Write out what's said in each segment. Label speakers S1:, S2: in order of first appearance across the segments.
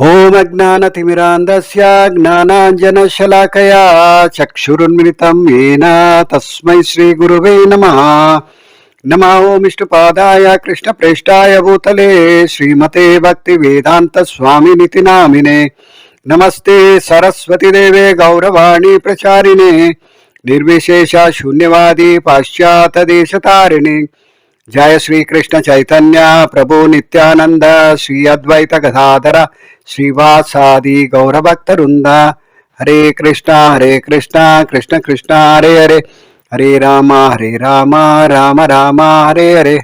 S1: ॐ अज्ञानतिमिरान्धस्य ज्ञानाञ्जनशलाकया चक्षुरुन्मिलितं येन तस्मै श्रीगुरुवे नमः नमः ॐ विष्णुपादाय कृष्णप्रेष्ठाय भूतले श्रीमते भक्तिवेदान्तस्वामिनिति नामिने नमस्ते सरस्वतीदेवे गौरवाणी प्रचारिणे निर्विशेष शून्यवादी पाश्चात्यदेशतारिणे జయ శ్రీకృష్ణ చైతన్య ప్రభు నిత్యానంద శ్రీ అద్వైత గదాధర శ్రీవాసాది గౌరభక్తరుంద హరే కృష్ణ హరే కృష్ణ కృష్ణ కృష్ణ హరే హరే హరే రామ హరే రామ రామ రామ హరే హరే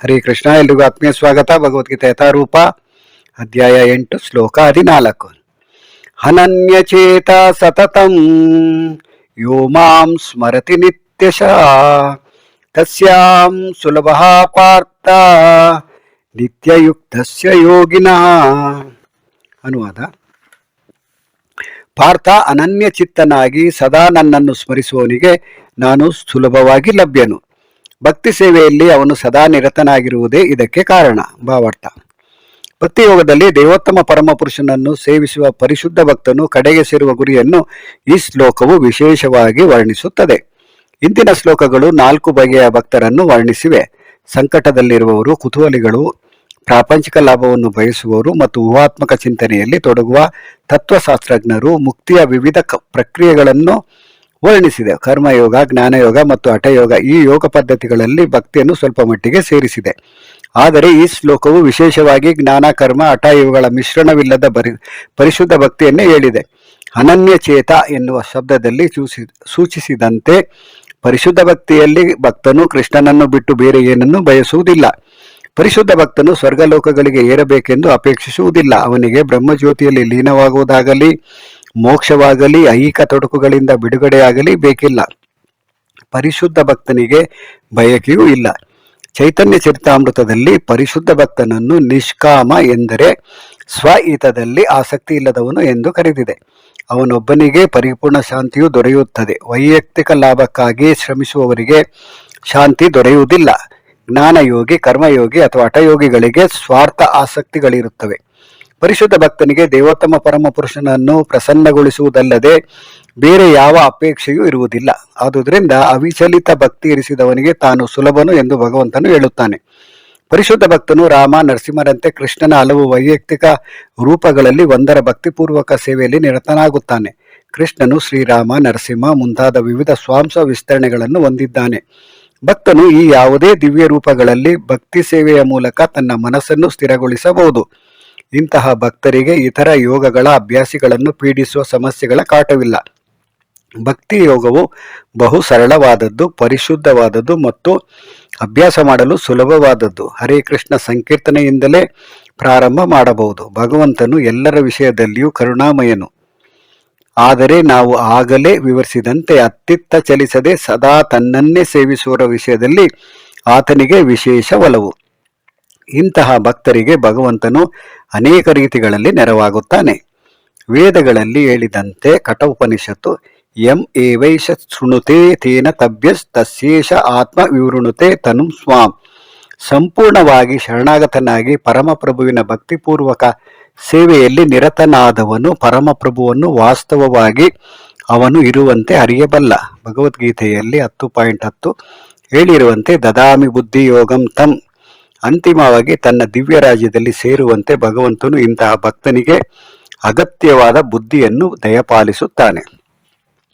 S1: హరే కృష్ణ ఎల్లుగు ఆత్మీయ స్వాగత భగవద్గీత యథారూప అధ్యాయ ఎంటు శ్లోక ಶ್ಲೋಕ ಹದಿನಾಲ್ಕು। ಹನನ್ಯಚೇತ సతతం యో మాం స్మరతి ನಿತ್ಯಶಃ ತಸ್ಯಾಂ ಸುಲಭ ಪಾರ್ಥ. ನಿತ್ಯಯುಕ್ತಸ್ಯ ಯೋಗಿನ. ಅನುವಾದ. ಪಾರ್ಥ ಅನನ್ಯ ಚಿತ್ತನಾಗಿ ಸದಾ ನನ್ನನ್ನು ಸ್ಮರಿಸುವವನಿಗೆ ನಾನು ಸುಲಭವಾಗಿ ಲಭ್ಯನು. ಭಕ್ತಿ ಸೇವೆಯಲ್ಲಿ ಅವನು ಸದಾ ನಿರತನಾಗಿರುವುದೇ ಇದಕ್ಕೆ ಕಾರಣ. ಭಾವಾರ್ಥ. ಭಕ್ತಿಯೋಗದಲ್ಲಿ ದೇವೋತ್ತಮ ಪರಮಪುರುಷನನ್ನು ಸೇವಿಸುವ ಪರಿಶುದ್ಧ ಭಕ್ತನು ಕಡೆಗೆ ಸೇರುವ ಗುರಿಯನ್ನು ಈ ಶ್ಲೋಕವು ವಿಶೇಷವಾಗಿ ವರ್ಣಿಸುತ್ತದೆ. ಇಂದಿನ ಶ್ಲೋಕಗಳು ನಾಲ್ಕು ಬಗೆಯ ಭಕ್ತರನ್ನು ವರ್ಣಿಸಿವೆ. ಸಂಕಟದಲ್ಲಿರುವವರು, ಕುತೂಹಲಿಗಳು, ಪ್ರಾಪಂಚಿಕ ಲಾಭವನ್ನು ಬಯಸುವವರು ಮತ್ತು ಊಹಾತ್ಮಕ ಚಿಂತನೆಯಲ್ಲಿ ತೊಡಗುವ ತತ್ವಶಾಸ್ತ್ರಜ್ಞರು ಮುಕ್ತಿಯ ವಿವಿಧ ಪ್ರಕ್ರಿಯೆಗಳನ್ನು ವರ್ಣಿಸಿದೆ. ಕರ್ಮಯೋಗ, ಜ್ಞಾನಯೋಗ ಮತ್ತು ಹಠಯೋಗ ಈ ಯೋಗ ಪದ್ಧತಿಗಳಲ್ಲಿ ಭಕ್ತಿಯನ್ನು ಸ್ವಲ್ಪ ಮಟ್ಟಿಗೆ ಸೇರಿಸಿದೆ. ಆದರೆ ಈ ಶ್ಲೋಕವು ವಿಶೇಷವಾಗಿ ಜ್ಞಾನ, ಕರ್ಮ, ಹಠ ಇವುಗಳ ಮಿಶ್ರಣವಿಲ್ಲದ ಬರಿ, ಪರಿಶುದ್ಧ ಭಕ್ತಿಯನ್ನೇ ಹೇಳಿದೆ. ಅನನ್ಯ ಚೇತ ಎನ್ನುವ ಶಬ್ದದಲ್ಲಿ ಸೂಚಿ ಸೂಚಿಸಿದಂತೆ ಪರಿಶುದ್ಧ ಭಕ್ತಿಯಲ್ಲಿ ಭಕ್ತನು ಕೃಷ್ಣನನ್ನು ಬಿಟ್ಟು ಬೇರೆ ಏನನ್ನು ಬಯಸುವುದಿಲ್ಲ. ಪರಿಶುದ್ಧ ಭಕ್ತನು ಸ್ವರ್ಗಲೋಕಗಳಿಗೆ ಏರಬೇಕೆಂದು ಅಪೇಕ್ಷಿಸುವುದಿಲ್ಲ. ಅವನಿಗೆ ಬ್ರಹ್ಮಜ್ಯೋತಿಯಲ್ಲಿ ಲೀನವಾಗುವುದಾಗಲಿ, ಮೋಕ್ಷವಾಗಲಿ, ಐಹಿಕ ತೊಡಕುಗಳಿಂದ ಬಿಡುಗಡೆಯಾಗಲಿ ಬೇಕಿಲ್ಲ. ಪರಿಶುದ್ಧ ಭಕ್ತನಿಗೆ ಬಯಕೆಯೂ ಇಲ್ಲ. ಚೈತನ್ಯ ಚರಿತಾಮೃತದಲ್ಲಿ ಪರಿಶುದ್ಧ ಭಕ್ತನನ್ನು ನಿಷ್ಕಾಮ ಎಂದರೆ ಸ್ವಹಿತದಲ್ಲಿ ಆಸಕ್ತಿ ಇಲ್ಲದವನು ಎಂದು ಕರೆದಿದೆ. ಅವನೊಬ್ಬನಿಗೆ ಪರಿಪೂರ್ಣ ಶಾಂತಿಯು ದೊರೆಯುತ್ತದೆ. ವೈಯಕ್ತಿಕ ಲಾಭಕ್ಕಾಗಿ ಶ್ರಮಿಸುವವರಿಗೆ ಶಾಂತಿ ದೊರೆಯುವುದಿಲ್ಲ. ಜ್ಞಾನಯೋಗಿ, ಕರ್ಮಯೋಗಿ ಅಥವಾ ಹಠಯೋಗಿಗಳಿಗೆ ಸ್ವಾರ್ಥ ಆಸಕ್ತಿಗಳಿರುತ್ತವೆ. ಪರಿಶುದ್ಧ ಭಕ್ತನಿಗೆ ದೇವೋತ್ತಮ ಪರಮ ಪುರುಷನನ್ನು ಪ್ರಸನ್ನಗೊಳಿಸುವುದಲ್ಲದೆ ಬೇರೆ ಯಾವ ಅಪೇಕ್ಷೆಯೂ ಇರುವುದಿಲ್ಲ. ಆದುದರಿಂದ ಅವಿಚಲಿತ ಭಕ್ತಿ ಇರಿಸಿದವನಿಗೆ ತಾನು ಸುಲಭನು ಎಂದು ಭಗವಂತನು ಹೇಳುತ್ತಾನೆ. ಪರಿಶುದ್ಧ ಭಕ್ತನು ರಾಮ, ನರಸಿಂಹರಂತೆ ಕೃಷ್ಣನ ಹಲವು ವೈಯಕ್ತಿಕ ರೂಪಗಳಲ್ಲಿ ಒಂದರ ಭಕ್ತಿಪೂರ್ವಕ ಸೇವೆಯಲ್ಲಿ ನಿರತನಾಗುತ್ತಾನೆ. ಕೃಷ್ಣನು ಶ್ರೀರಾಮ, ನರಸಿಂಹ ಮುಂತಾದ ವಿವಿಧ ಸ್ವಾಂಸ ವಿಸ್ತರಣೆಗಳನ್ನು ಹೊಂದಿದ್ದಾನೆ. ಭಕ್ತನು ಈ ಯಾವುದೇ ದಿವ್ಯ ರೂಪಗಳಲ್ಲಿ ಭಕ್ತಿ ಸೇವೆಯ ಮೂಲಕ ತನ್ನ ಮನಸ್ಸನ್ನು ಸ್ಥಿರಗೊಳಿಸಬಹುದು. ಇಂತಹ ಭಕ್ತರಿಗೆ ಇತರ ಯೋಗಗಳ ಅಭ್ಯಾಸಿಗಳನ್ನು ಪೀಡಿಸುವ ಸಮಸ್ಯೆಗಳ ಕಾಟವಿಲ್ಲ. ಭಕ್ತಿ ಯೋಗವು ಬಹು ಸರಳವಾದದ್ದು, ಪರಿಶುದ್ಧವಾದದ್ದು ಮತ್ತು ಅಭ್ಯಾಸ ಮಾಡಲು ಸುಲಭವಾದದ್ದು. ಹರೇ ಕೃಷ್ಣ ಸಂಕೀರ್ತನೆಯಿಂದಲೇ ಪ್ರಾರಂಭ ಮಾಡಬಹುದು. ಭಗವಂತನು ಎಲ್ಲರ ವಿಷಯದಲ್ಲಿಯೂ ಕರುಣಾಮಯನು. ಆದರೆ ನಾವು ಆಗಲೇ ವಿವರಿಸಿದಂತೆ ಅತ್ತಿತ್ತ ಚಲಿಸದೆ ಸದಾ ತನ್ನನ್ನೇ ಸೇವಿಸುವರ ವಿಷಯದಲ್ಲಿ ಆತನಿಗೆ ವಿಶೇಷ ಒಲವು. ಇಂತಹ ಭಕ್ತರಿಗೆ ಭಗವಂತನು ಅನೇಕ ರೀತಿಗಳಲ್ಲಿ ನೆರವಾಗುತ್ತಾನೆ. ವೇದಗಳಲ್ಲಿ ಹೇಳಿದಂತೆ ಕಠೋಪನಿಷತ್ತು ಎಂ ಏವೈಷ ಶೃಣುತೆ ತೇನ ತಭ್ಯಸ್ ತಸ್ಯೇಷ ಆತ್ಮ ವಿವೃಣುತೆ ತನು ಸ್ವಾಂ. ಸಂಪೂರ್ಣವಾಗಿ ಶರಣಾಗತನಾಗಿ ಪರಮಪ್ರಭುವಿನ ಭಕ್ತಿಪೂರ್ವಕ ಸೇವೆಯಲ್ಲಿ ನಿರತನಾದವನು ಪರಮಪ್ರಭುವನ್ನು ವಾಸ್ತವವಾಗಿ ಅವನು ಇರುವಂತೆ ಅರಿಯಬಲ್ಲ. ಭಗವದ್ಗೀತೆಯಲ್ಲಿ ಹತ್ತು ಪಾಯಿಂಟ್ ಹತ್ತು ಹೇಳಿರುವಂತೆ ದದಾಮಿ ಬುದ್ಧಿ ಯೋಗಂ ತಂ. ಅಂತಿಮವಾಗಿ ತನ್ನ ದಿವ್ಯ ರಾಜ್ಯದಲ್ಲಿ ಸೇರುವಂತೆ ಭಗವಂತನು ಇಂತಹ ಭಕ್ತನಿಗೆ ಅಗತ್ಯವಾದ ಬುದ್ಧಿಯನ್ನು ದಯಪಾಲಿಸುತ್ತಾನೆ.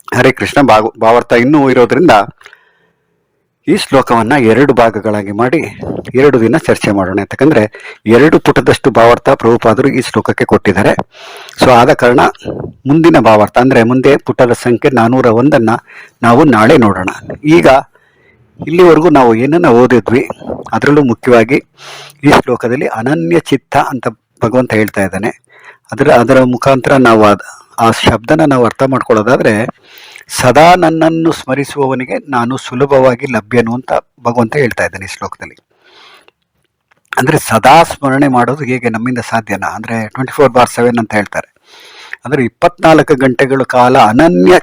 S1: ಹರೇ ಕೃಷ್ಣ ಭಾಗ ಭಾವಾರ್ಥ ಇನ್ನೂ ಇರೋದ್ರಿಂದ ಈ ಶ್ಲೋಕವನ್ನ ಎರಡು ಭಾಗಗಳಾಗಿ ಮಾಡಿ ಎರಡು ದಿನ ಚರ್ಚೆ ಮಾಡೋಣ. ಯಾಕಂದರೆ ಎರಡು ಪುಟದಷ್ಟು ಭಾವಾರ್ಥ ಪ್ರಭುಪಾದರು ಈ ಶ್ಲೋಕಕ್ಕೆ ಕೊಟ್ಟಿದ್ದಾರೆ. ಸೊ ಆದ ಕಾರಣ ಮುಂದಿನ ಭಾವಾರ್ಥ, ಅಂದ್ರೆ ಮುಂದೆ ಪುಟದ ಸಂಖ್ಯೆ ನಾನೂರ ಒಂದನ್ನು ನಾವು ನಾಳೆ ನೋಡೋಣ. ಈಗ ಇಲ್ಲಿವರೆಗೂ ನಾವು ಏನನ್ನ ಓದಿದ್ವಿ, ಅದರಲ್ಲೂ ಮುಖ್ಯವಾಗಿ ಈ ಶ್ಲೋಕದಲ್ಲಿ ಅನನ್ಯ ಚಿತ್ತ ಅಂತ ಭಗವಂತ ಹೇಳ್ತಾ ಇದ್ದಾನೆ. ಅದರ ಅದರ ಮುಖಾಂತರ ನಾವು ಆ ಶಬ್ದನ ನಾವು ಅರ್ಥ ಮಾಡ್ಕೊಳ್ಳೋದಾದ್ರೆ, ಸದಾ ನನ್ನನ್ನು ಸ್ಮರಿಸುವವನಿಗೆ ನಾನು ಸುಲಭವಾಗಿ ಲಭ್ಯನು ಅಂತ ಭಗವಂತ ಹೇಳ್ತಾ ಇದ್ದಾನೆ ಈ ಶ್ಲೋಕದಲ್ಲಿ. ಅಂದ್ರೆ ಸದಾ ಸ್ಮರಣೆ ಮಾಡೋದು ಹೇಗೆ ನಮ್ಮಿಂದ ಸಾಧ್ಯನಾ? ಅಂದ್ರೆ ಟ್ವೆಂಟಿ ಫೋರ್ ಬಾರ್ ಸೆವೆನ್ ಅಂತ ಹೇಳ್ತಾರೆ. ಅಂದ್ರೆ ಇಪ್ಪತ್ನಾಲ್ಕು ಗಂಟೆಗಳ ಕಾಲ ಅನನ್ಯ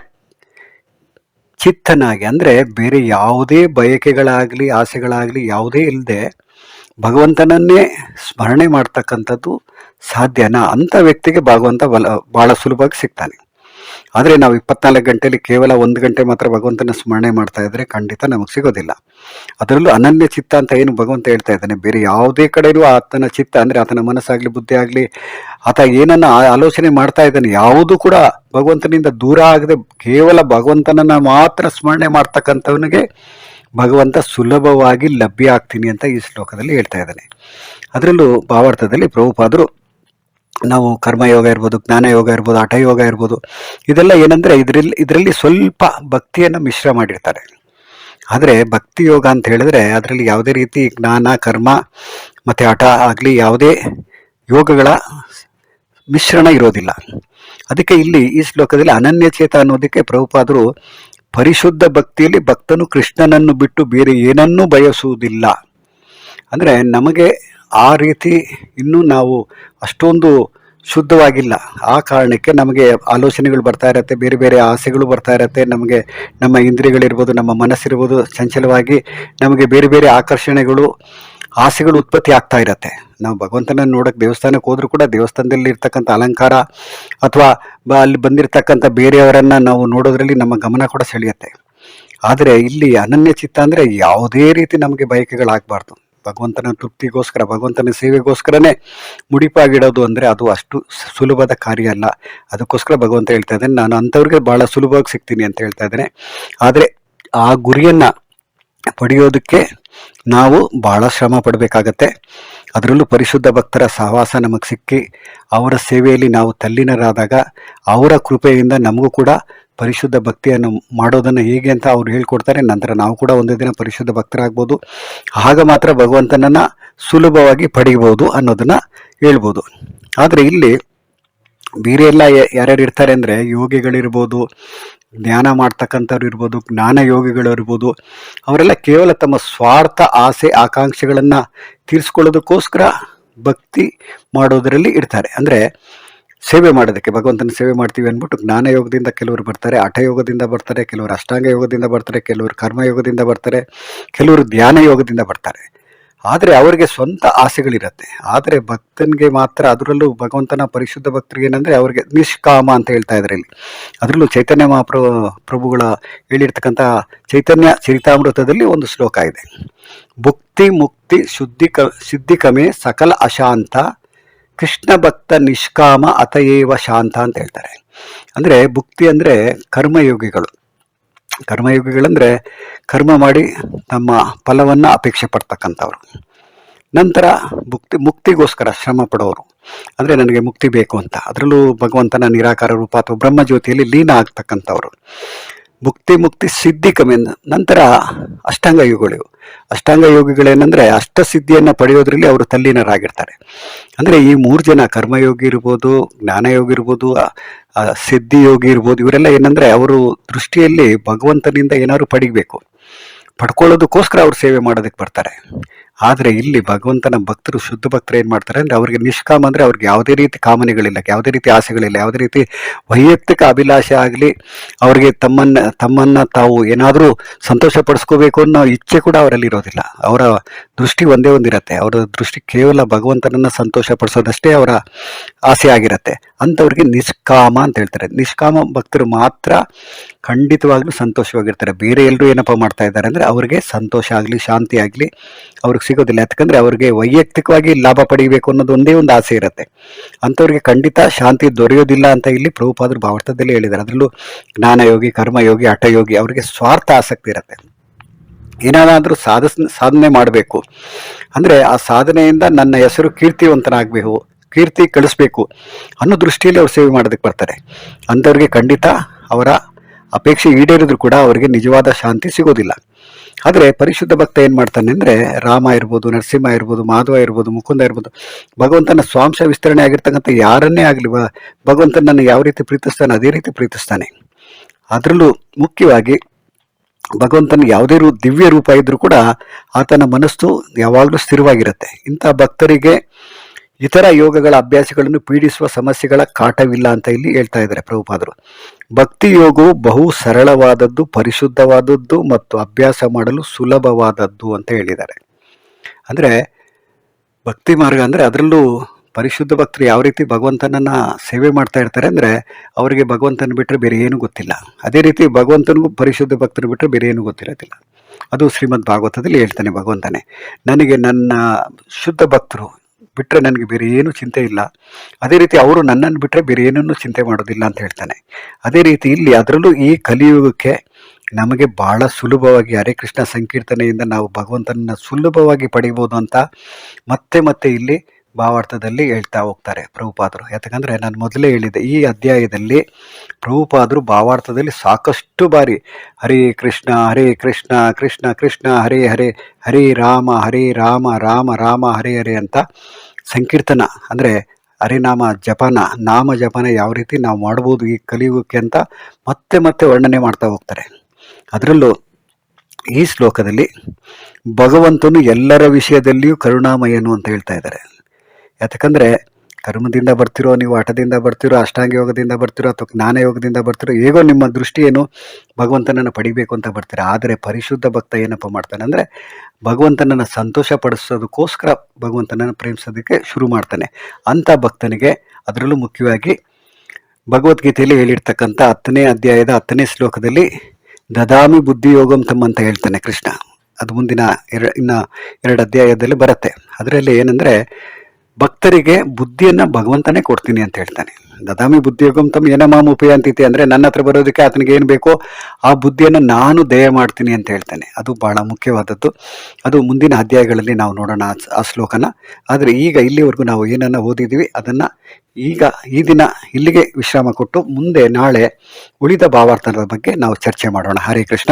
S1: ಚಿತ್ತನಾಗಿ, ಅಂದ್ರೆ ಬೇರೆ ಯಾವುದೇ ಬಯಕೆಗಳಾಗ್ಲಿ, ಆಸೆಗಳಾಗ್ಲಿ ಯಾವುದೇ ಇಲ್ಲದೆ ಭಗವಂತನನ್ನೇ ಸ್ಮರಣೆ ಮಾಡ್ತಕ್ಕಂಥದ್ದು ಸಾಧ್ಯನಾ ಅಂಥ ವ್ಯಕ್ತಿಗೆ ಭಗವಂತ ಬಲ ಭಾಳ ಸುಲಭವಾಗಿ ಸಿಗ್ತಾನೆ. ಆದರೆ ನಾವು ಇಪ್ಪತ್ನಾಲ್ಕು ಗಂಟೆಯಲ್ಲಿ ಕೇವಲ ಒಂದು ಗಂಟೆ ಮಾತ್ರ ಭಗವಂತನ ಸ್ಮರಣೆ ಮಾಡ್ತಾ ಇದ್ದರೆ ಖಂಡಿತ ನಮಗೆ ಸಿಗೋದಿಲ್ಲ. ಅದರಲ್ಲೂ ಅನನ್ಯ ಚಿತ್ತ ಅಂತ ಏನು ಭಗವಂತ ಹೇಳ್ತಾ ಇದ್ದಾನೆ. ಬೇರೆ ಯಾವುದೇ ಕಡೆಯೂ ಆತನ ಚಿತ್ತ, ಅಂದರೆ ಆತನ ಮನಸ್ಸಾಗಲಿ ಬುದ್ಧಿ ಆಗಲಿ ಆತ ಏನನ್ನ ಆಲೋಚನೆ ಮಾಡ್ತಾ ಇದ್ದಾನೆ, ಯಾವುದು ಕೂಡ ಭಗವಂತನಿಂದ ದೂರ ಆಗದೆ ಕೇವಲ ಭಗವಂತನನ್ನ ಮಾತ್ರ ಸ್ಮರಣೆ ಮಾಡ್ತಕ್ಕಂಥವನಿಗೆ ಭಗವಂತ ಸುಲಭವಾಗಿ ಲಭ್ಯ ಆಗ್ತೀನಿ ಅಂತ ಈ ಶ್ಲೋಕದಲ್ಲಿ ಹೇಳ್ತಾ ಇದ್ದಾನೆ. ಅದರಲ್ಲೂ ಭಾವಾರ್ಥದಲ್ಲಿ ಪ್ರಭುಪಾದರು ನಾವು ಕರ್ಮಯೋಗ ಇರ್ಬೋದು ಜ್ಞಾನಯೋಗ ಇರ್ಬೋದು ಹಠಯೋಗ ಇರ್ಬೋದು, ಇದೆಲ್ಲ ಏನಂದರೆ ಇದರಲ್ಲಿ ಇದರಲ್ಲಿ ಸ್ವಲ್ಪ ಭಕ್ತಿಯನ್ನು ಮಿಶ್ರ ಮಾಡಿರ್ತಾರೆ. ಆದರೆ ಭಕ್ತಿ ಯೋಗ ಅಂತ ಹೇಳಿದ್ರೆ ಅದರಲ್ಲಿ ಯಾವುದೇ ರೀತಿ ಜ್ಞಾನ, ಕರ್ಮ ಮತ್ತು ಹಠ ಆಗಲಿ ಯಾವುದೇ ಯೋಗಗಳ ಮಿಶ್ರಣ ಇರೋದಿಲ್ಲ. ಅದಕ್ಕೆ ಇಲ್ಲಿ ಈ ಶ್ಲೋಕದಲ್ಲಿ ಅನನ್ಯಚೇತ ಅನ್ನೋದಕ್ಕೆ ಪ್ರಭುಪಾದರು ಪರಿಶುದ್ಧ ಭಕ್ತಿಯಲ್ಲಿ ಭಕ್ತನು ಕೃಷ್ಣನನ್ನು ಬಿಟ್ಟು ಬೇರೆ ಏನನ್ನೂ ಬಯಸುವುದಿಲ್ಲ. ಅಂದರೆ ನಮಗೆ ಆ ರೀತಿ ಇನ್ನೂ ನಾವು ಅಷ್ಟೊಂದು ಶುದ್ಧವಾಗಿಲ್ಲ. ಆ ಕಾರಣಕ್ಕೆ ನಮಗೆ ಆಲೋಚನೆಗಳು ಬರ್ತಾ ಇರತ್ತೆ, ಬೇರೆ ಬೇರೆ ಆಸೆಗಳು ಬರ್ತಾ ಇರತ್ತೆ. ನಮಗೆ ನಮ್ಮ ಇಂದ್ರಿಯಗಳಿರ್ಬೋದು, ನಮ್ಮ ಮನಸ್ಸಿರ್ಬೋದು ಚಂಚಲವಾಗಿ ನಮಗೆ ಬೇರೆ ಬೇರೆ ಆಕರ್ಷಣೆಗಳು, ಆಸೆಗಳು ಉತ್ಪತ್ತಿ ಆಗ್ತಾ ಇರತ್ತೆ. ನಾವು ಭಗವಂತನ ನೋಡಕ್ಕೆ ದೇವಸ್ಥಾನಕ್ಕೆ ಹೋದರೂ ಕೂಡ ದೇವಸ್ಥಾನದಲ್ಲಿ ಇರ್ತಕ್ಕಂಥ ಅಲಂಕಾರ ಅಥವಾ ಬ ಅಲ್ಲಿ ಬಂದಿರತಕ್ಕಂಥ ಬೇರೆಯವರನ್ನು ನಾವು ನೋಡೋದ್ರಲ್ಲಿ ನಮ್ಮ ಗಮನ ಕೂಡ ಸೆಳೆಯುತ್ತೆ. ಆದರೆ ಇಲ್ಲಿ ಅನನ್ಯ ಚಿತ್ತ ಅಂದರೆ ಯಾವುದೇ ರೀತಿ ನಮಗೆ ಬಯಕೆಗಳಾಗಬಾರ್ದು. ಭಗವಂತನ ತೃಪ್ತಿಗೋಸ್ಕರ, ಭಗವಂತನ ಸೇವೆಗೋಸ್ಕರನೇ ಮುಡಿಪಾಗಿಡೋದು ಅಂದರೆ ಅದು ಅಷ್ಟು ಸುಲಭದ ಕಾರ್ಯ ಅಲ್ಲ. ಅದಕ್ಕೋಸ್ಕರ ಭಗವಂತ ಹೇಳ್ತಾ ಇದ್ದಾನೆ, ನಾನು ಅಂಥವ್ರಿಗೆ ಭಾಳ ಸುಲಭವಾಗಿ ಸಿಗ್ತೀನಿ ಅಂತ ಹೇಳ್ತಾ ಇದ್ದೇನೆ. ಆದರೆ ಆ ಗುರಿಯನ್ನು ಪಡೆಯೋದಕ್ಕೆ ನಾವು ಭಾಳ ಶ್ರಮ ಪಡಬೇಕಾಗತ್ತೆ. ಅದರಲ್ಲೂ ಪರಿಶುದ್ಧ ಭಕ್ತರ ಸಹವಾಸ ನಮಗೆ ಸಿಕ್ಕಿ, ಅವರ ಸೇವೆಯಲ್ಲಿ ನಾವು ತಲ್ಲೀನರಾದಾಗ ಅವರ ಕೃಪೆಯಿಂದ ನಮಗೂ ಕೂಡ ಪರಿಶುದ್ಧ ಭಕ್ತಿಯನ್ನು ಮಾಡೋದನ್ನು ಹೇಗೆ ಅಂತ ಅವ್ರು ಹೇಳ್ಕೊಡ್ತಾರೆ. ನಂತರ ನಾವು ಕೂಡ ಒಂದು ದಿನ ಪರಿಶುದ್ಧ ಭಕ್ತರಾಗ್ಬೋದು. ಆಗ ಮಾತ್ರ ಭಗವಂತನನ್ನು ಸುಲಭವಾಗಿ ಪಡೆಯಬಹುದು ಅನ್ನೋದನ್ನು ಹೇಳ್ಬೋದು. ಆದರೆ ಇಲ್ಲಿ ಬೇರೆ ಎಲ್ಲ ಯಾರ್ಯಾರು ಇರ್ತಾರೆ ಅಂದರೆ ಯೋಗಿಗಳಿರ್ಬೋದು, ಧ್ಯಾನ ಮಾಡ್ತಕ್ಕಂಥವ್ರು ಇರ್ಬೋದು, ಜ್ಞಾನ ಯೋಗಿಗಳು ಇರ್ಬೋದು, ಅವರೆಲ್ಲ ಕೇವಲ ತಮ್ಮ ಸ್ವಾರ್ಥ, ಆಸೆ, ಆಕಾಂಕ್ಷೆಗಳನ್ನು ತೀರಿಸ್ಕೊಳ್ಳೋದಕ್ಕೋಸ್ಕರ ಭಕ್ತಿ ಮಾಡೋದರಲ್ಲಿ ಇರ್ತಾರೆ. ಅಂದರೆ ಸೇವೆ ಮಾಡೋದಕ್ಕೆ, ಭಗವಂತನ ಸೇವೆ ಮಾಡ್ತೀವಿ ಅಂದ್ಬಿಟ್ಟು ಜ್ಞಾನ ಯೋಗದಿಂದ ಕೆಲವರು ಬರ್ತಾರೆ ಹಠ ಯೋಗದಿಂದ ಬರ್ತಾರೆ, ಕೆಲವರು ಅಷ್ಟಾಂಗ ಯೋಗದಿಂದ ಬರ್ತಾರೆ, ಕೆಲವರು ಕರ್ಮಯೋಗದಿಂದ ಬರ್ತಾರೆ, ಕೆಲವರು ಧ್ಯಾನ ಯೋಗದಿಂದ ಬರ್ತಾರೆ. ಆದರೆ ಅವರಿಗೆ ಸ್ವಂತ ಆಸೆಗಳಿರುತ್ತೆ. ಆದರೆ ಭಕ್ತನಿಗೆ ಮಾತ್ರ ಅದರಲ್ಲೂ ಭಗವಂತನ ಪರಿಶುದ್ಧ ಭಕ್ತರಿಗೆ ಏನಂದರೆ ಅವರಿಗೆ ನಿಷ್ಕಾಮ ಅಂತ ಹೇಳ್ತಾ ಇದ್ದಾರೆ ಇಲ್ಲಿ. ಅದರಲ್ಲೂ ಚೈತನ್ಯ ಮಹಾಪ್ರಭು ಪ್ರಭುಗಳ ಹೇಳಿರ್ತಕ್ಕಂಥ ಚೈತನ್ಯ ಚರಿತಾಮೃತದಲ್ಲಿ ಒಂದು ಶ್ಲೋಕ ಇದೆ. ಭುಕ್ತಿ ಮುಕ್ತಿ ಶುದ್ಧಿ ಕ ಸಕಲ ಅಶಾಂತ ಕೃಷ್ಣ ಭಕ್ತ ನಿಷ್ಕಾಮ ಅತಯೇವ ಶಾಂತ ಅಂತ ಹೇಳ್ತಾರೆ. ಅಂದರೆ ಭುಕ್ತಿ ಅಂದರೆ ಕರ್ಮಯೋಗಿಗಳು. ಕರ್ಮಯೋಗಿಗಳಂದರೆ ಕರ್ಮ ಮಾಡಿ ತಮ್ಮ ಫಲವನ್ನು ಅಪೇಕ್ಷೆ ಪಡ್ತಕ್ಕಂಥವ್ರು. ನಂತರ ಮುಕ್ತಿ ಮುಕ್ತಿಗೋಸ್ಕರ ಶ್ರಮ ಪಡೋರು. ಅಂದರೆ ನನಗೆ ಮುಕ್ತಿ ಬೇಕು ಅಂತ. ಅದರಲ್ಲೂ ಭಗವಂತನ ನಿರಾಕಾರ ರೂಪ ಅಥವಾ ಬ್ರಹ್ಮಜ್ಯೋತಿಯಲ್ಲಿ ಲೀನ ಆಗ್ತಕ್ಕಂಥವ್ರು. ಮುಕ್ತಿ ಮುಕ್ತಿ, ಸಿದ್ಧಿ ಕಮ್ಮಿ ನಂತರ ಅಷ್ಟಾಂಗ ಯೋಗಿಗಳು ಅಷ್ಟಾಂಗ ಯೋಗಿಗಳೇನೆಂದರೆ ಅಷ್ಟಸಿದ್ಧಿಯನ್ನು ಪಡೆಯೋದ್ರಲ್ಲಿ ಅವರು ತಲ್ಲೀನರಾಗಿರ್ತಾರೆ. ಅಂದರೆ ಈ ಮೂರು ಜನ ಕರ್ಮಯೋಗಿ ಇರ್ಬೋದು, ಜ್ಞಾನಯೋಗಿ ಇರ್ಬೋದು ಸಿದ್ಧಿ ಯೋಗಿ ಇರ್ಬೋದು, ಇವರೆಲ್ಲ ಏನಂದರೆ ಅವರು ದೃಷ್ಟಿಯಲ್ಲಿ ಭಗವಂತನಿಂದ ಏನಾದ್ರು ಪಡಿಬೇಕು. ಪಡ್ಕೊಳ್ಳೋದಕ್ಕೋಸ್ಕರ ಅವ್ರು ಸೇವೆ ಮಾಡೋದಕ್ಕೆ ಬರ್ತಾರೆ. ಆದರೆ ಇಲ್ಲಿ ಭಗವಂತನ ಭಕ್ತರು ಶುದ್ಧ ಭಕ್ತರು ಏನು ಮಾಡ್ತಾರೆ ಅಂದರೆ ಅವ್ರಿಗೆ ನಿಷ್ಕಾಮ ಅಂದರೆ ಅವ್ರಿಗೆ ಯಾವುದೇ ರೀತಿ ಕಾಮನೆಗಳಿಲ್ಲ, ಯಾವುದೇ ರೀತಿ ಆಸೆಗಳಿಲ್ಲ, ಯಾವುದೇ ರೀತಿ ವೈಯಕ್ತಿಕ ಅಭಿಲಾಷೆ ಆಗಲಿ ಅವರಿಗೆ ತಮ್ಮನ್ನ, ತಮ್ಮನ್ನು ತಾವು ಏನಾದರೂ ಸಂತೋಷ ಪಡಿಸ್ಕೋಬೇಕು ಅನ್ನೋ ಇಚ್ಛೆ ಕೂಡ ಅವರಲ್ಲಿ ಇರೋದಿಲ್ಲ ಅವರ ದೃಷ್ಟಿ ಒಂದೇ ಒಂದಿರುತ್ತೆ. ಅವರ ದೃಷ್ಟಿ ಕೇವಲ ಭಗವಂತನನ್ನು ಸಂತೋಷ ಪಡಿಸೋದಷ್ಟೇ ಅವರ ಆಸೆ ಆಗಿರುತ್ತೆ. ಅಂಥವ್ರಿಗೆ ನಿಷ್ಕಾಮ ಅಂತ ಹೇಳ್ತಾರೆ. ನಿಷ್ಕಾಮ ಭಕ್ತರು ಮಾತ್ರ ಖಂಡಿತವಾಗ್ಲೂ ಸಂತೋಷವಾಗಿರ್ತಾರೆ. ಬೇರೆ ಎಲ್ಲರೂ ಏನಪ್ಪ ಮಾಡ್ತಾ ಇದ್ದಾರೆ ಅಂದರೆ ಅವ್ರಿಗೆ ಸಂತೋಷ ಆಗಲಿ, ಶಾಂತಿ ಆಗಲಿ ಅವ್ರಿಗೆ ಸಿಗೋದಿಲ್ಲ. ಯಾಕಂದರೆ ಅವ್ರಿಗೆ ವೈಯಕ್ತಿಕವಾಗಿ ಲಾಭ ಪಡಿಬೇಕು ಅನ್ನೋದು ಒಂದೇ ಒಂದು ಆಸೆ ಇರುತ್ತೆ. ಅಂಥವ್ರಿಗೆ ಖಂಡಿತ ಶಾಂತಿ ದೊರೆಯೋದಿಲ್ಲ ಅಂತ ಇಲ್ಲಿ ಪ್ರಭುಪಾದರು ಭಾವಾರ್ಥದಲ್ಲಿ ಹೇಳಿದ್ದಾರೆ. ಅದರಲ್ಲೂ ಜ್ಞಾನಯೋಗಿ, ಕರ್ಮಯೋಗಿ, ಹಠಯೋಗಿ ಅವರಿಗೆ ಸ್ವಾರ್ಥ ಆಸಕ್ತಿ ಇರುತ್ತೆ. ಏನಾದರೂ ಸಾಧಿಸ್, ಸಾಧನೆ ಮಾಡಬೇಕು. ಅಂದರೆ ಆ ಸಾಧನೆಯಿಂದ ನನ್ನ ಹೆಸರು ಕೀರ್ತಿವಂತನಾಗಬೇಕು, ಕೀರ್ತಿ ಕಳಿಸ್ಬೇಕು ಅನ್ನೋ ದೃಷ್ಟಿಯಲ್ಲಿ ಅವ್ರು ಸೇವೆ ಮಾಡೋದಕ್ಕೆ ಬರ್ತಾರೆ. ಅಂಥವ್ರಿಗೆ ಖಂಡಿತ ಅವರ ಅಪೇಕ್ಷೆ ಈಡೇರಿದ್ರು ಕೂಡ ಅವರಿಗೆ ನಿಜವಾದ ಶಾಂತಿ ಸಿಗೋದಿಲ್ಲ. ಆದರೆ ಪರಿಶುದ್ಧ ಭಕ್ತ ಏನು ಮಾಡ್ತಾನೆ ಅಂದರೆ ರಾಮ ಇರ್ಬೋದು, ನರಸಿಂಹ ಇರ್ಬೋದು, ಮಾಧವ ಇರ್ಬೋದು, ಮುಕುಂದ ಇರ್ಬೋದು, ಭಗವಂತನ ಸ್ವಾಂಶ ವಿಸ್ತರಣೆ ಆಗಿರ್ತಕ್ಕಂಥ ಯಾರನ್ನೇ ಆಗಲಿ ಭಗವಂತನನ್ನು ಯಾವ ರೀತಿ ಪ್ರೀತಿಸ್ತಾನೆ ಅದೇ ರೀತಿ ಪ್ರೀತಿಸ್ತಾನೆ. ಅದರಲ್ಲೂ ಮುಖ್ಯವಾಗಿ ಭಗವಂತನ ಯಾವುದೇ ರೂ, ದಿವ್ಯ ರೂಪ ಇದ್ದರೂ ಕೂಡ ಆತನ ಮನಸ್ಸು ಯಾವಾಗಲೂ ಸ್ಥಿರವಾಗಿರುತ್ತೆ. ಇಂಥ ಭಕ್ತರಿಗೆ ಇತರ ಯೋಗಗಳ ಅಭ್ಯಾಸಗಳನ್ನು ಪೀಡಿಸುವ ಸಮಸ್ಯೆಗಳ ಕಾಟವಿಲ್ಲ ಅಂತ ಇಲ್ಲಿ ಹೇಳ್ತಾ ಇದ್ದಾರೆ ಪ್ರಭುಪಾದರು. ಭಕ್ತಿ ಯೋಗವು ಬಹು ಸರಳವಾದದ್ದು, ಪರಿಶುದ್ಧವಾದದ್ದು ಮತ್ತು ಅಭ್ಯಾಸ ಮಾಡಲು ಸುಲಭವಾದದ್ದು ಅಂತ ಹೇಳಿದ್ದಾರೆ. ಅಂದರೆ ಭಕ್ತಿ ಮಾರ್ಗ ಅಂದರೆ ಅದರಲ್ಲೂ ಪರಿಶುದ್ಧ ಭಕ್ತರು ಯಾವ ರೀತಿ ಭಗವಂತನನ್ನ ಸೇವೆ ಮಾಡ್ತಾ ಇರ್ತಾರೆ ಅಂದರೆ ಅವರಿಗೆ ಭಗವಂತನ ಬಿಟ್ಟರೆ ಬೇರೆ ಏನೂ ಗೊತ್ತಿಲ್ಲ. ಅದೇ ರೀತಿ ಭಗವಂತನಿಗೂ ಪರಿಶುದ್ಧ ಭಕ್ತರು ಬಿಟ್ಟರೆ ಬೇರೆ ಏನೂ ಗೊತ್ತಿರೋದಿಲ್ಲ. ಅದು ಶ್ರೀಮದ್ ಭಾಗವತದಲ್ಲಿ ಹೇಳ್ತಾನೆ ಭಗವಂತನೇ, ನನಗೆ ನನ್ನ ಶುದ್ಧ ಭಕ್ತರು ಬಿಟ್ಟರೆ ನನಗೆ ಬೇರೆ ಏನೂ ಚಿಂತೆ ಇಲ್ಲ. ಅದೇ ರೀತಿ ಅವರು ನನ್ನನ್ನು ಬಿಟ್ಟರೆ ಬೇರೆ ಏನನ್ನೂ ಚಿಂತೆ ಮಾಡೋದಿಲ್ಲ ಅಂತ ಹೇಳ್ತಾನೆ. ಅದೇ ರೀತಿ ಇಲ್ಲಿ ಅದರಲ್ಲೂ ಈ ಕಲಿಯುಗಕ್ಕೆ ನಮಗೆ ಬಹಳ ಸುಲಭವಾಗಿ ಹರೇ ಕೃಷ್ಣ ಸಂಕೀರ್ತನೆಯಿಂದ ನಾವು ಭಗವಂತನನ್ನ ಸುಲಭವಾಗಿ ಪಡೆಯಬಹುದು ಅಂತ ಮತ್ತೆ ಮತ್ತೆ ಇಲ್ಲಿ ಭಾವಾರ್ಥದಲ್ಲಿ ಹೇಳ್ತಾ ಹೋಗ್ತಾರೆ ಪ್ರಭುಪಾದರು. ಯಾಕಂದರೆ ನಾನು ಮೊದಲೇ ಹೇಳಿದ್ದೆ, ಈ ಅಧ್ಯಾಯದಲ್ಲಿ ಪ್ರಭುಪಾದರು ಭಾವಾರ್ಥದಲ್ಲಿ ಸಾಕಷ್ಟು ಬಾರಿ ಹರೇ ಕೃಷ್ಣ ಹರೇ ಕೃಷ್ಣ ಕೃಷ್ಣ ಕೃಷ್ಣ, ಹರೇ ಹರೇ ಹರೇ ರಾಮ ಹರೇ ರಾಮ ರಾಮ ರಾಮ, ಹರೇ ಹರೇ ಅಂತ ಸಂಕೀರ್ತನ, ಅಂದರೆ ಹರಿನಾಮ ಜಪನ, ನಾಮ ಜಪನ ಯಾವ ರೀತಿ ನಾವು ಮಾಡ್ಬೋದು ಈ ಕಲಿಯುಗಕ್ಕೆ ಅಂತ ಮತ್ತೆ ಮತ್ತೆ ವರ್ಣನೆ ಮಾಡ್ತಾ ಹೋಗ್ತಾರೆ. ಅದರಲ್ಲೂ ಈ ಶ್ಲೋಕದಲ್ಲಿ ಭಗವಂತನು ಎಲ್ಲರ ವಿಷಯದಲ್ಲಿಯೂ ಕರುಣಾಮಯನು ಅಂತ ಹೇಳ್ತಾ ಇದ್ದಾರೆ. ಯಾಕಂದರೆ ಕರ್ಮದಿಂದ ಬರ್ತಿರೋ, ನೀವು ಹಠದಿಂದ ಬರ್ತಿರೋ ಅಷ್ಟಾಂಗ ಯೋಗದಿಂದ ಬರ್ತಿರೋ ಅಥವಾ ಜ್ಞಾನ ಯೋಗದಿಂದ ಬರ್ತಿರೋ, ಹೇಗೋ ನಿಮ್ಮ ದೃಷ್ಟಿ ಏನು ಭಗವಂತನನ್ನು ಪಡಿಬೇಕು ಅಂತ ಬರ್ತೀರ? ಆದರೆ ಪರಿಶುದ್ಧ ಭಕ್ತ ಏನಪ್ಪ ಮಾಡ್ತಾನೆ ಅಂದರೆ ಭಗವಂತನನ್ನು ಸಂತೋಷ ಪಡಿಸೋದಕ್ಕೋಸ್ಕರ ಭಗವಂತನನ್ನು ಪ್ರೇಮಿಸೋದಕ್ಕೆ ಶುರು ಮಾಡ್ತಾನೆ. ಅಂಥ ಭಕ್ತನಿಗೆ ಅದರಲ್ಲೂ ಮುಖ್ಯವಾಗಿ ಭಗವದ್ಗೀತೆಯಲ್ಲಿ ಹೇಳಿರ್ತಕ್ಕಂಥ ಹತ್ತನೇ ಅಧ್ಯಾಯದ ಹತ್ತನೇ ಶ್ಲೋಕದಲ್ಲಿ ದದಾಮಿ ಬುದ್ಧಿ ಯೋಗಂ ತಮ್ಮ ಅಂತ ಹೇಳ್ತಾನೆ ಕೃಷ್ಣ. ಅದು ಮುಂದಿನ ಎರಡು ಇನ್ನು ಎರಡು ಅಧ್ಯಾಯದಲ್ಲಿ ಬರುತ್ತೆ. ಅದರಲ್ಲಿ ಏನಂದರೆ ಭಕ್ತರಿಗೆ ಬುದ್ಧಿಯನ್ನು ಭಗವಂತನೇ ಕೊಡ್ತೀನಿ ಅಂತ ಹೇಳ್ತಾನೆ. ದದಾಮಿ ಬುದ್ಧಿಯೋಗಂ ತಮ್ಮ ಏನ ಮಾಮ ಉಪಯಾಂತಿತಿ ಅಂದರೆ ನನ್ನ ಹತ್ರ ಬರೋದಕ್ಕೆ ಆತನಿಗೆ ಏನು ಬೇಕೋ ಆ ಬುದ್ಧಿಯನ್ನು ನಾನು ದಯ ಮಾಡ್ತೀನಿ ಅಂತ ಹೇಳ್ತಾನೆ. ಅದು ಬಹಳ ಮುಖ್ಯವಾದದ್ದು. ಅದು ಮುಂದಿನ ಅಧ್ಯಾಯಗಳಲ್ಲಿ ನಾವು ನೋಡೋಣ ಆ ಆ ಶ್ಲೋಕನ. ಆದರೆ ಈಗ ಇಲ್ಲಿವರೆಗೂ ನಾವು ಏನನ್ನು ಓದಿದ್ದೀವಿ ಅದನ್ನು ಈಗ ಈ ದಿನ ಇಲ್ಲಿಗೆ ವಿಶ್ರಾಮ ಕೊಟ್ಟು ಮುಂದೆ ನಾಳೆ ಉಳಿದ ಭಾವಾರ್ಥದ ಬಗ್ಗೆ ನಾವು ಚರ್ಚೆ ಮಾಡೋಣ. ಹರೇ ಕೃಷ್ಣ.